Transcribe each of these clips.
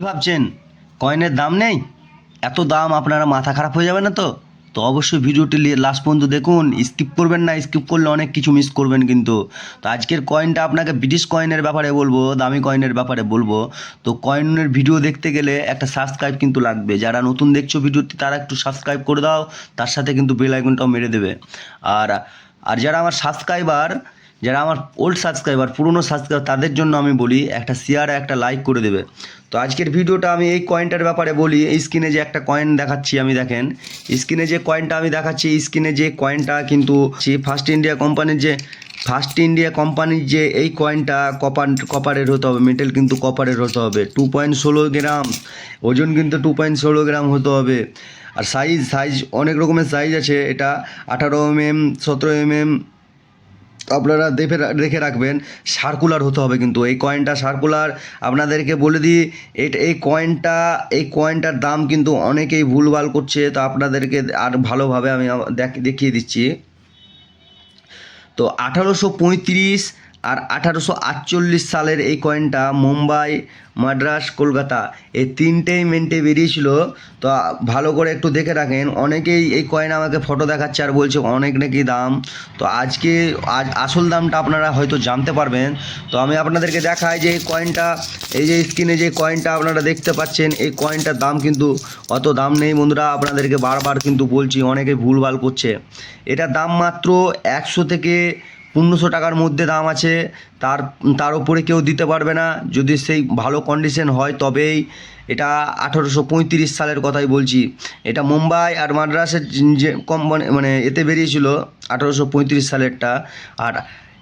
ভাবছেন? কয়েনের দাম নেই? এত দাম আপনারা মাথা খারাপ হয়ে যাবে না তো? তো অবশ্যই ভিডিওটি লাস্ট পর্যন্ত দেখুন। স্কিপ করবেন না স্কিপ করলে অনেক কিছু মিস করবেন কিন্তু। তো আজকের কয়েনটা আপনাকে ব্রিটিশ কয়েনের ব্যাপারে বলব, দামি কয়েনের ব্যাপারে বলব। তো কয়েনের ভিডিও দেখতে গেলে একটা সাবস্ক্রাইব কিন্তু লাগবে। যারা নতুন দেখছ ভিডিওটি, তারা একটু সাবস্ক্রাইব করে দাও। তার সাথে কিন্তু বেল আইকনটাও মেরে দেবে। আর আর যারা আমার সাবস্ক্রাইবার যারা আমার ওল্ড সাবস্ক্রাইবার পুরনো সাবস্ক্রাইবার তাদের জন্য আমি বলি, একটা শেয়ার একটা লাইক করে দেবে। তো আজকের ভিডিওটা আমি এই কয়েনটার ব্যাপারে বলি, এই স্ক্রিনে যে একটা কয়েন দেখাচ্ছি আমি, দেখেন। স্ক্রিনে যে কয়েনটা আমি দেখাচ্ছি স্ক্রিনে যে কয়েনটা কিন্তু ফার্স্ট ইন্ডিয়া কোম্পানির যে ফার্স্ট ইন্ডিয়া কোম্পানির যে এই কয়েনটা কপার কপারের হতে হবে মেটেল কিন্তু কপারের হতে হবে। টু পয়েন্ট ষোলো গ্রাম ওজন কিন্তু টু পয়েন্ট ষোলো গ্রাম হতে হবে। আর সাইজ সাইজ অনেক রকমের সাইজ আছে, এটা আঠারো এম এম সতেরো এম এম আপনারা দেখে রেখে রাখবেন সার্কুলার হতে হবে কিন্তু। এই কয়েনটা সার্কুলার আপনাদেরকে বলে দিই, এটা এই কয়েনটা এই কয়েনটার দাম কিন্তু অনেকেই ভুলভাল করছে, তো আপনাদেরকে আর ভালোভাবে আমি দেখ- দেখিয়ে দিচ্ছি। তো আঠারোশো পঁয়ত্রিশ আর আঠারোশো আটচল্লিশ সালের এই কয়েনটা মুম্বাই, মাদ্রাস, কলকাতা, এই তিনটেই মেন্টে বেরিয়েছিল। তো ভালো করে একটু দেখে রাখেন, অনেকেই এই কয়েন আমাকে ফটো দেখাচ্ছে আর বলছে অনেক নাকি দাম। তো আজকে আজ আসল দামটা আপনারা হয়তো জানতে পারবেন। তো আমি আপনাদেরকে দেখাই যে এই কয়েনটা এই যে স্ক্রিনে যে কয়েনটা আপনারা দেখতে পাচ্ছেন, এই কয়েনটার দাম কিন্তু অত দাম নেই বন্ধুরা, আপনাদেরকে বারবার কিন্তু বলছি, অনেকে ভুলভাল করছে। এটার দাম মাত্র একশো থেকে পনেরোশো টাকার মধ্যে দাম আছে, তার তার ওপরে কেউ দিতে পারবে না। যদি সেই ভালো কন্ডিশন হয় তবেই এটা আঠারোশো পঁয়ত্রিশ সালের কথাই বলছি। এটা মুম্বাই আর মাদ্রাসের যে কম্পানি মানে এতে বেরিয়েছিল আঠারোশো পঁয়ত্রিশ সালেরটা। আর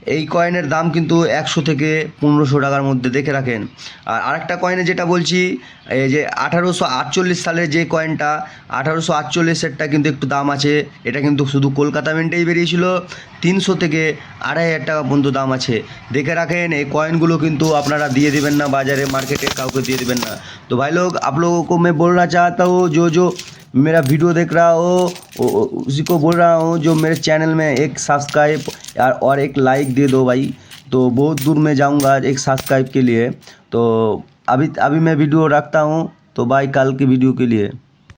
এই কয়েনের দাম কিন্তু একশো থেকে পনেরোশো টাকার মধ্যে দেখে রাখেন আর আরেকটা কয়েনে যেটা বলছি এই যে আঠারোশো আটচল্লিশ সালের যে কয়েনটা আঠারোশো আটচল্লিশেরটা কিন্তু একটু দাম আছে এটা কিন্তু শুধু কলকাতা মিন্টেই বেরিয়েছিল তিনশো থেকে আড়াই হাজার টাকা পর্যন্ত দাম আছে দেখে রাখেন এই কয়েনগুলো কিন্তু আপনারা দিয়ে দেবেন না বাজারে মার্কেটে काउके दिए देवें ना तो भाई लोग आप लोगों को मैं बोलना चाहता हूँ जो जो मेरा वीडियो देख रहा हो वो- वो- उसी को बोल रहा हूँ, जो मेरे चैनल में एक सब्सक्राइब और एक लाइक दे दो भाई तो बहुत दूर में जाऊँगा एक सब्सक्राइब के लिए। तो अभी अभी मैं वीडियो रखता हूँ तो भाई कल की वीडियो के लिए।